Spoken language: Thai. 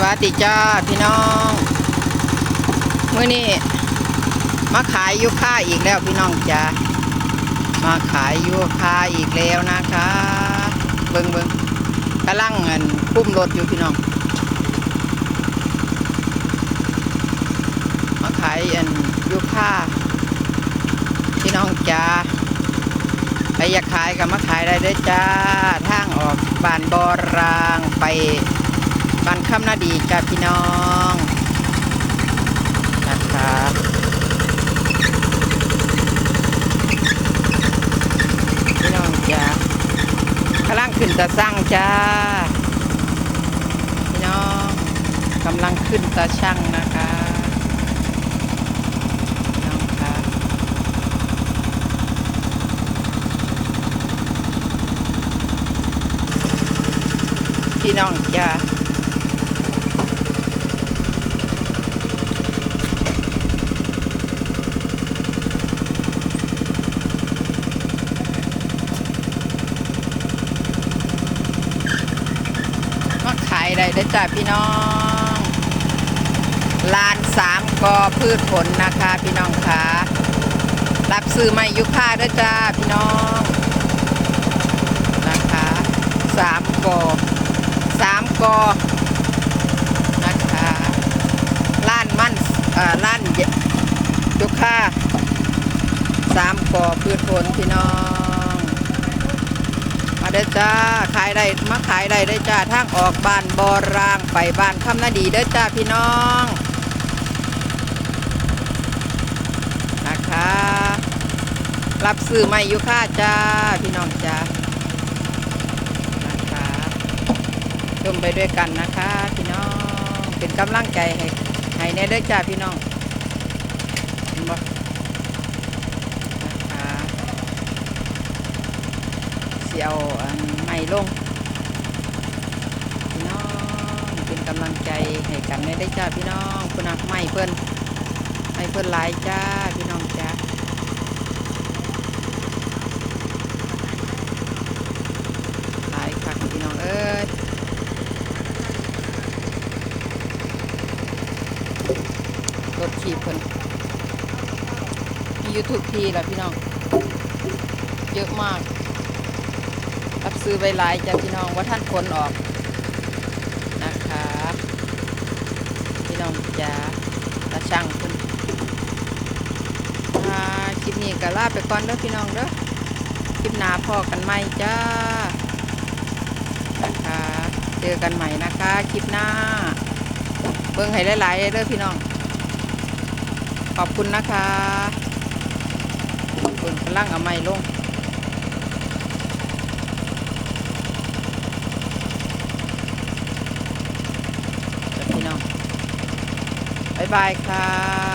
วัสดีจ้าพี่น้องมื้อนี้มาขายยูค่าอีกแล้วพี่น้องจ้ามาขายยูค่าอีกแล้วนะคะ เบิงเบิงกำลังเงินคุ้มรถอยู่พี่น้อง มาขายอันยูค่าพี่น้องจ้าใครอยากขายก็มาขายได้ด้อจ้าทางออกบานบอรางไป บ้านคำนาดีจ้าพี่น้องนะคะพี่น้องจ้ากำลังขึ้นตะสั่งจ้าพี่น้องกำลังขึ้นตะช่างนะคะพี่น้องจ้า มาขาย ได้เด้จ้าพี่น้องลานสามกอพืชผลนะคะพี่น้องคะรับซื้อไม่ยุค่าเด้จ้าพี่น้องนะคะสามกอสามกอนะคะล้านมันเอ่อล้านยุค่าสามกอพืชผลพี่น้อง ด้อจ้า ขายได้มาขายได้เด้จ้าทางออกบ้านบอรางไปบ้านคำนาดีเด้อจ้าพี่น้องนะคะรับซื้อไม่อยู่ค่าจ้าพี่น้องจ้านะคะชมไปด้วยกันนะคะ พี่น้องเป็นกำลังใจให้ให้แน่เด้อจ้าพี่น้องเห็นบ่นะคะ เสียวอันไม่ลงพี่น้องเป็นกำลังใจให้กันได้ได้จ้าพี่น้องคุณนักไม่เพื่อนไม่เพื่อนหลายจ้าพี่น้องจ้าหลายคักพี่น้องเอ้ยรถขี่เพิ่นมียูทูบทีละพี่น้อง เยอะมาก รับซื้อใบลายจ้าพี่น้องว่าท่านคนออกนะคะ พี่น้องจ้าตาช่างคุณอ่าคลิปนี้ก็ลาไปก่อนเด้อพี่น้องเด้อคลิปหน้าพอกันใหม่จ้านะคะเจอกันใหม่นะคะคลิปหน้า เบิ่งให้หลายๆเด้อพี่น้อง ขอบคุณนะคะเบิ่งกำลังเอาไม้ลง จ้ะพี่น้อง บ๊ายบายค่ะ